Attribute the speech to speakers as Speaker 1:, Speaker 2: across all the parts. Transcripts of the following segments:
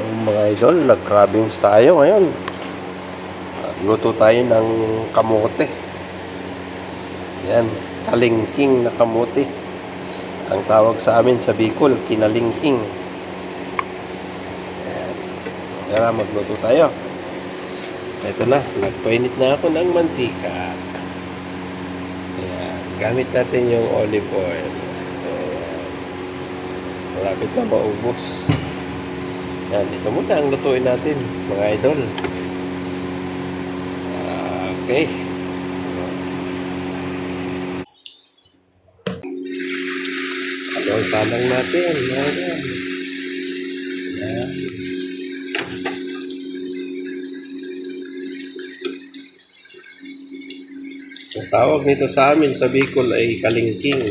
Speaker 1: mga idol, nag-crabbings tayo ngayon. Luto tayo ng kamote. Yan, kalingking na kamote. Ang tawag sa amin sa Bicol, kinalingking. Yan. Tara, magluto tayo. Ito na, nagpainit na ako ng mantika. Ayan, gamit natin yung olive oil. Ayan. Malapit na maubos. Yan, ito muna ang lutuin natin, mga idol. Okay. Alawang tanang natin, mga. Yan. Ang tawag nito sa amin sa Bicol ay kalingking.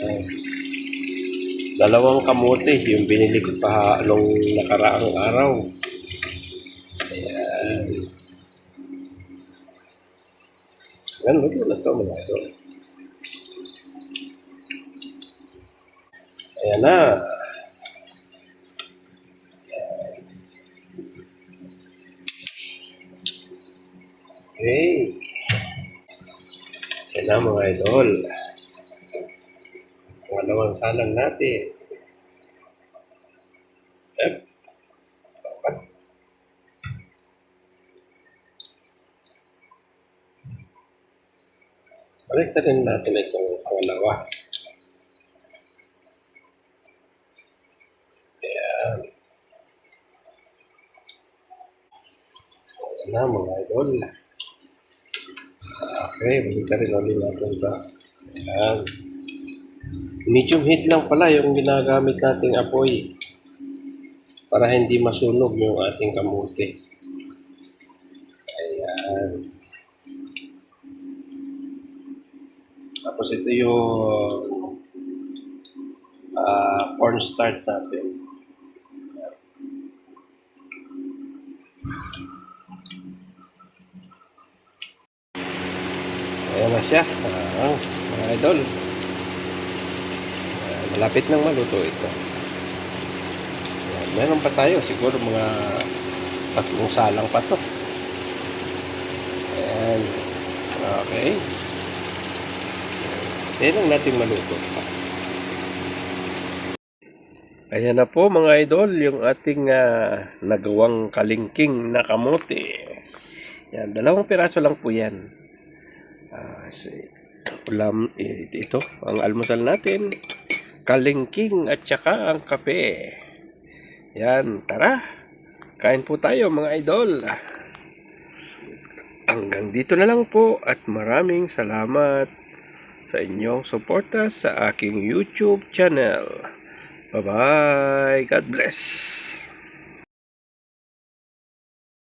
Speaker 1: Ayan. Dalawang kamote yung binili ko pa nung nakaraang araw. Ayan. Yan, luto na ito mga idol. Ayan na. Okay. Ayan na mga idol. Pangalawang salang natin. Ep. Dapat. Balik rin natin itong pangalawa. Ayan. Ayan na mga idol. Okay, balik rin ulit natin sa Ayan. Medium heat lang pala yung ginagamit nating apoy para hindi masunog yung ating kamote. Ayan. Tapos ito yung ah, cornstarch natin. Ayan na siya. Ah, mga idol. Malapit nang maluto ito. Ayan, meron pa tayo. Siguro mga tatlong salang pa to. Ayan. Okay. Ayan lang natin maluto. Ayan na po mga idol, yung ating ah, nagawang kalingking na kamote. Yan, dalawang piraso lang po yan. Si, ulam, eh, ito, ang almusal natin. Kalingking at saka ang kape. Yan, tara. Kain po tayo mga idol. Hanggang dito na lang po at maraming salamat sa inyong suporta sa aking YouTube channel. Bye-bye. God bless.